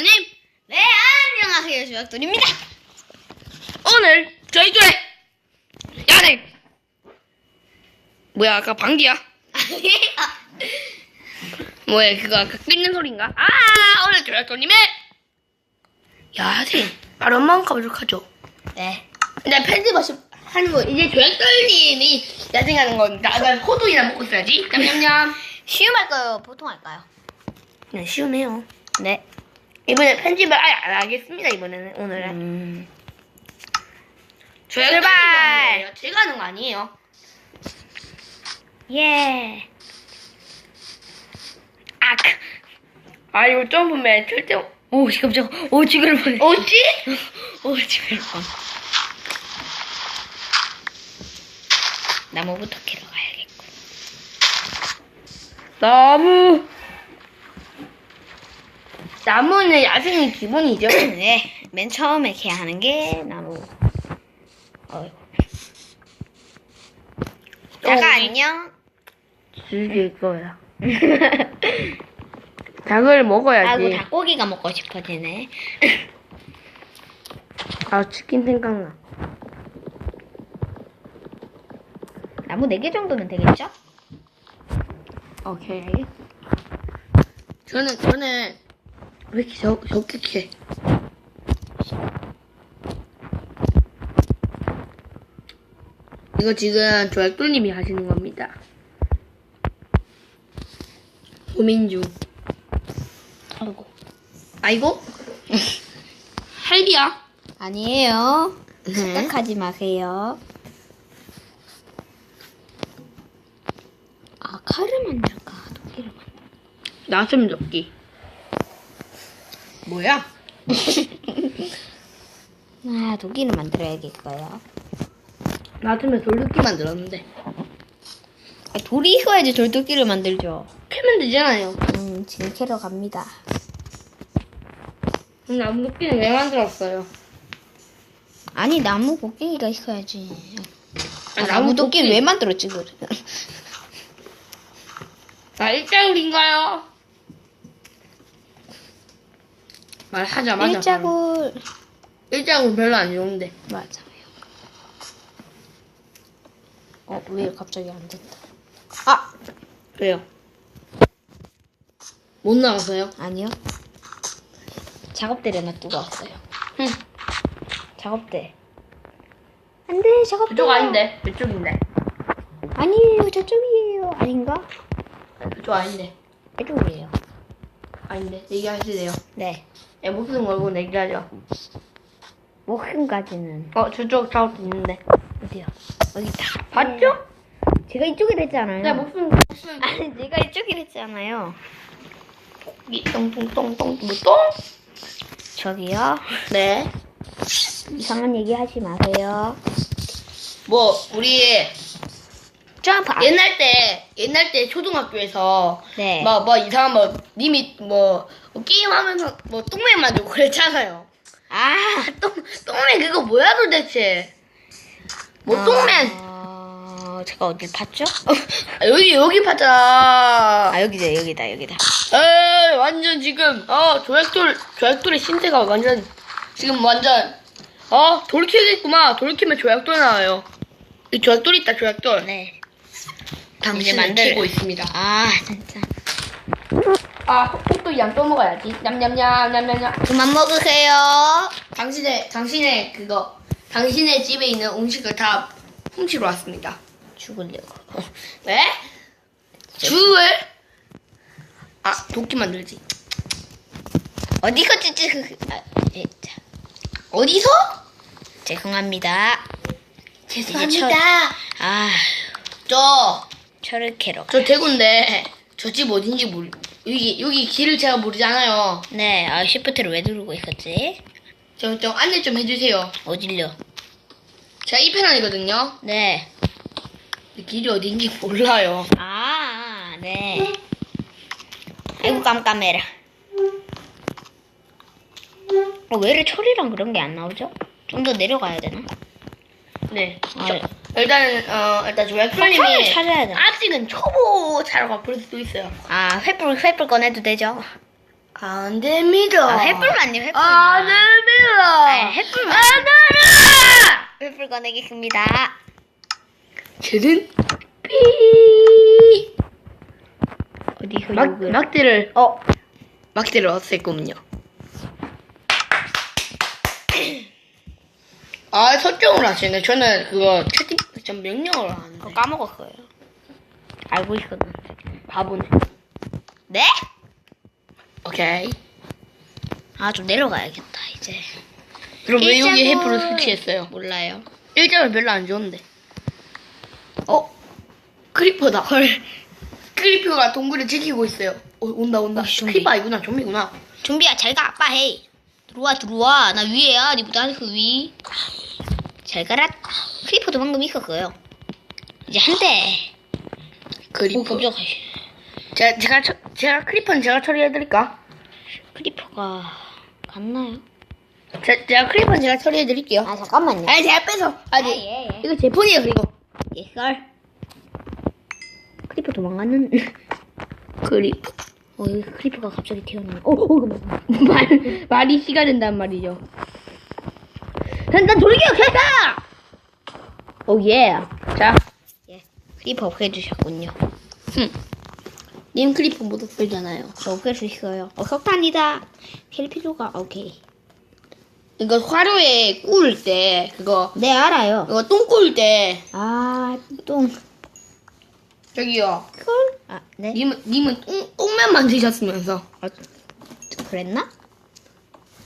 조약돌님 네, 안녕하세요. 조약돌입니다. 오늘 저희 조에 야네 뭐야 아까 방귀야 뭐야 그거 아까 끓는 소린가 아 오늘 조약돌님의 야생 바로 한번 가보도록 하죠 네. 근데 편집하시 하는 거 이제 조약돌님이 야생 하는 겁니다 나 호두이나 먹고 있어야지 냠냠냠 쉬움 할까요? 보통 할까요? 네 시원해요 네. 이번에 편집을 아예 안 하겠습니다 이번에는 오늘은 음. 조약돌님이 출발! 하는 거예요. 제가 하는 거 아니에요 예. 아, 크. 아 이거 점프맨 절대 오, 깜짝. 오, 지금 보네. 어찌? 오, 지금 뻔. 나무부터 캐러 가야겠고. 나무 나무는 야생이 기본이죠. 네. 맨 처음에 캐야 하는 게 나무. 어이구. 자가 안녕. 즐길 거야. 닭을 먹어야지. 아이고, 닭고기가 먹고 싶어지네. 아 치킨 생각나. 나무 4개 정도면 되겠죠? 오케이. 저는 저는 왜 이렇게 적, 캐? 이거 지금 조약돌님이 하시는 겁니다. 고민 중. 아이고. 아이고? 할비야? 아니에요. 네. 착각하지 마세요. 아, 칼을 만들까? 도끼를 만들까? 나좀 적기. 뭐야? 아, 도끼를 만들어야겠어요. 나좀에 돌도끼 만들었는데. 아, 돌이 있어야지 돌도끼를 만들죠. 캐면 되잖아요. 음, 지금 캐러 갑니다. 나무 도끼는 왜 만들었어요? 아니, 나무 곡괭이가 있어야지. 아, 아, 나무 나무 도끼를 도끼. 왜 만들었지, 그래? 나 일자굴인가요? 말하자마자. 일자굴. 바로. 일자굴 별로 안 좋은데. 맞아요. 어, 왜 갑자기 안 된다. 아! 왜요? 못 나가서요? 아니요. 작업대를 놔두고 왔어요. 응. 작업대. 안 돼, 작업대. 그쪽 아닌데. 이쪽인데. 아니에요, 저쪽이에요. 아닌가? 그쪽 아닌데. 이쪽이에요. 아닌데. 얘기하시세요. 네. 야, 목숨 걸고 얘기하죠. 목숨까지는. 어, 저쪽 작업도 있는데. 어디요? 여기 있다. 봤죠? 제가 이쪽이라 했잖아요. 네, 목숨, 목숨. 아니, 제가 이쪽이라 했잖아요. 이 똥똥똥똥, 뭐 똥? 저기요. 네. 이상한 얘기 하지 마세요. 뭐, 우리 점프. 아, 옛날 때, 옛날 때 초등학교에서 네. 뭐, 뭐 이상한 뭐, 님이 뭐, 뭐 게임하면서 뭐 똥맨 만들고 그랬잖아요. 아. 똥, 똥맨 그거 뭐야 도대체? 뭐 똥맨? 어, 제가 어딜 봤죠? 아, 여기, 여기 봤잖아. 아, 여기다, 여기다, 여기다. 에이, 완전 지금, 어, 조약돌, 조약돌의 신세가 완전, 지금 완전, 어, 돌키겠구만. 돌키면 조약돌 나와요. 이 조약돌 있다, 조약돌. 네. 당신을 만들- 키고 있습니다. 아, 진짜. 아, 혹도 양 떠먹어야지. 냠냠냠, 냠냠냠. 그만 먹으세요. 당신의, 당신의 그거, 당신의 집에 있는 음식을 다 훔치러 왔습니다. 죽으려고. 왜? 죽을? 아, 도끼 만들지. 어디서 찌찌, 아, 예, 자. 어디서? 죄송합니다. 죄송합니다. 아, 저, 철을 캐러. 가. 저 대구인데, 저 집 어딘지 모르, 여기, 여기 길을 제가 모르잖아요. 네, 아, 시프트를 왜 누르고 있었지? 저, 좀 안내 좀 해주세요. 어딜려? 제가 이 편이거든요. 네. 근데 길이 어딘지 몰라요. 아, 네. 아이고, 깜깜해라. 어, 왜 이렇게 철이랑 그런 게 안 나오죠? 좀 더 내려가야 되나? 네. 아, 저, 일단은, 어, 일단 저 석탄을 웹프님이 찾아야 돼. 아직은 초보 자료가 볼 수도 있어요. 아, 횃불, 횃불 꺼내도 되죠? 안 됩니다. 아, 횃불만요, 횃불만. 안 됩니다. 아, 횃불만. 안 됩니다. 횃불 꺼내겠습니다. 저는 삐. 어디서 막 욕을. 막대를 어 막대를 얻었군요. 아 설정을 하시네. 저는 그거 채팅 전 명령을 하는데. 그거 까먹었어요. 알고 있었는데. 바보네. 네? 오케이. 아, 좀 내려가야겠다, 이제. 그럼 왜 여기 일자고. 해프를 설치했어요? 몰라요. 일자를 별로 안 좋은데. 어? 크리퍼다. 헐. 크리퍼가 동굴을 지키고 있어요. 어, 온다 온다. 어, 좀비. 크리퍼 아니구나. 좀비구나. 좀비야, 잘 가, 아빠, 헤이. 들어와, 들어와. 나 위에야. 니보다 그 위. 잘 가라. 크리퍼도 방금 있었어요. 이제 한 대. 크리퍼. 오, 깜짝아. 제가 제가 처, 제가 크리퍼는 제가 처리해드릴까? 크리퍼가 갔나요? 제, 제가 크리퍼는 제가 처리해드릴게요. 아, 잠깐만요. 아니 제가 빼서. 아니 아, 예, 예. 이거 제 폰이에요 그리고. 예 썰. 크리퍼 도망갔는. 크리퍼. 어, 여기 크리퍼가 갑자기 튀어나와. 어, 어, 그만. 말 말이 시가 된단 말이죠. 난, 난 돌격 했다. 오 예. 자, 예. 크리퍼 없애주셨군요. 흠. 님 크리퍼 못 없애잖아요. 저수 있어요. 어, 석탄이다. 캘피조가, 오케이. 이거 화로에 구울 때 그거 네, 알아요. 이거 똥 구울 때 아, 똥. 저기요. 콜? 아, 네? 님은 님은 똥 똥만 만드셨으면서 아, 그랬나?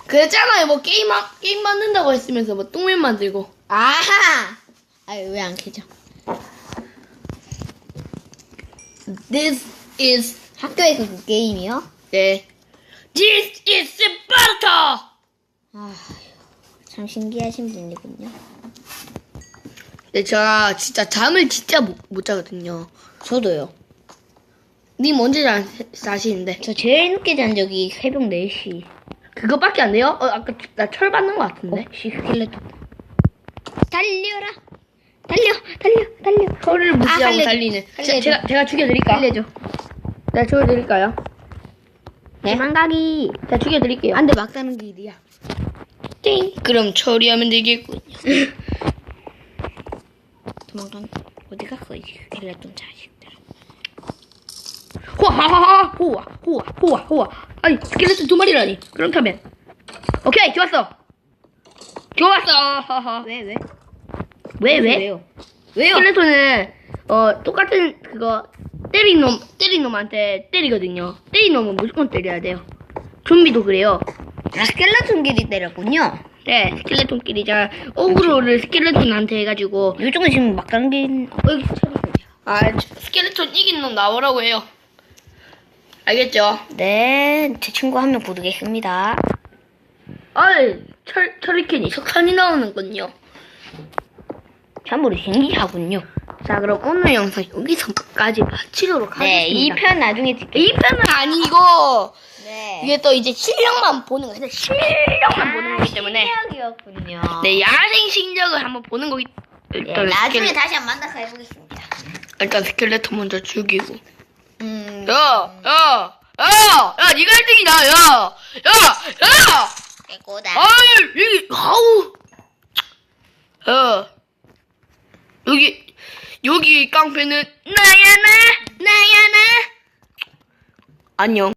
그랬잖아요. 뭐 게임 하, 게임 만든다고 했으면서 뭐 똥맨 만들고. 아하! 아유, 왜 안 캐죠? This is 학교에서 그 게임이요? 네. This is Sparta. 아, 참 신기하신 분이군요. 네, 제가 진짜 잠을 진짜 못, 못 자거든요. 저도요. 님 언제 자, 자시는데? 저 제일 늦게 잔 적이 새벽 4시. 그거밖에 안 돼요? 어, 아까 나 철 받는 것 같은데. 시 스켈레톤. 달려라! 달려! 달려! 달려! 철을 무시하고 아. 달리는. 제. 제가 제가 죽여드릴까? 살려줘. 네, 죽여드릴까요? 네? 망가기. 제가 죽여드릴게요. 안 돼, 막다는 길이야. 띵. 그럼 처리하면 되겠군요. 도망간, 어디 갔어, 이 스켈레톤 자식들. 호하하하 호와 호와 호와 호와. 아니 스켈레톤 두 마리라니. 그렇다면. 오케이 좋았어. 좋았어. 하하. 왜, 왜? 왜 왜? 왜요? 왜요? 스켈레톤은 어 똑같은 그거 때린 놈 때린 놈한테 때리거든요. 때린 놈은 무조건 때려야 돼요. 좀비도 그래요. 아, 스켈레톤끼리 때렸군요. 네 스켈레톤끼리 자 어그로를 스켈레톤한테 해가지고 요즘은 지금 막 당긴, 어, 여기. 아 스켈레톤 이긴 놈 나오라고 해요. 알겠죠? 네, 제 친구 한 명 부르겠습니다. 아이 철 철리캔이 석탄이 나오는군요. 참으로 신기하군요. 자 그럼 오늘 영상 여기서까지 마치도록 네, 하겠습니다. 2편 나중에 찍게요. 이 편은 아니고 네. 이게 또 이제 실력만 보는 거예요. 실력만 보는 거기 때문에 실력이었군요. 네 야생 신적을 한번 보는 거기 네, 일단 나중에 스켈레, 다시 한번 만나서 해보겠습니다. 일단 스켈레톤 먼저 죽이고 음. 야 야 야야 니가 1등이다 야 야야 깨꼬다. 아유 여기 아우 야 여기 여기 깡패는 나야 나? 나야 나? 안녕